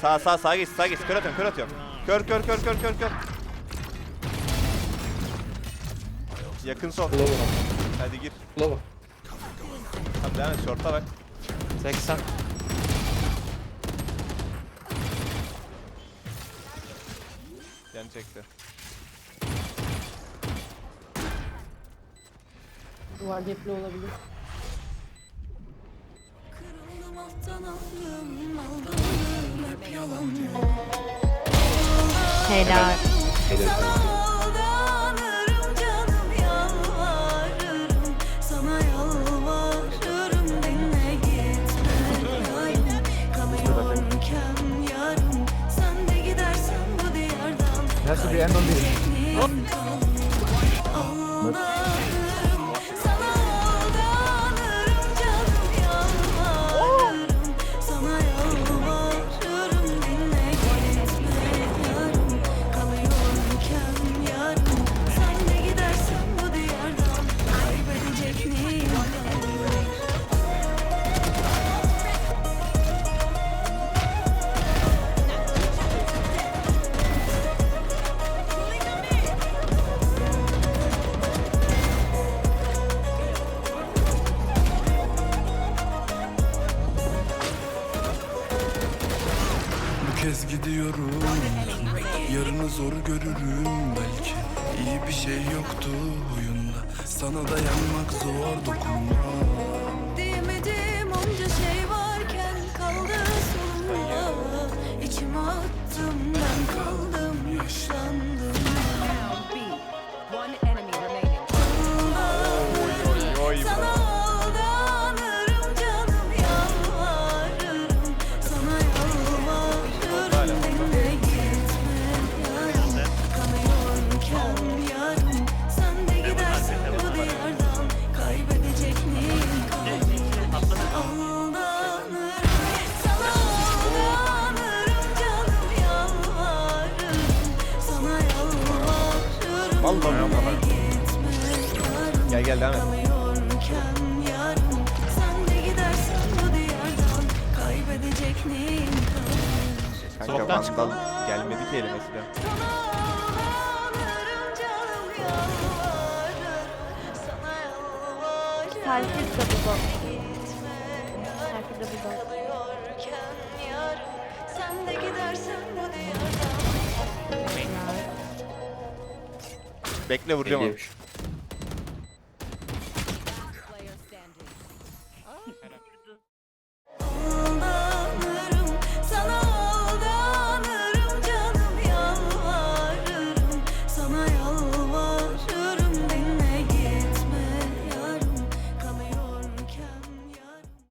Sağ sağ sağa geç sağa geç. Kör atıyorum kör atıyorum. Kör kör kör kör kör kör. Yakın sol. Lower. Hadi gir. Lower. Hadi devam et short'a bak. 80. Can çekti. Duvar gepli olabilir. Kırıldım alttan aldım, aldandım Helal. Bu diyardan Has to be end on this. Kez gidiyorum. Yarını zor görürüm belki. İyi bir şey yoktu oyunda. Sana dayanmak zor dokunma Vallahi yarım Gel gel devam et. De bu Kanka vandal gelmedi ki elime silah. Ağlarım canım yalvarırım Sana yalvarırım. Herkes double Bekle vuracağım onu. Geliyormuş.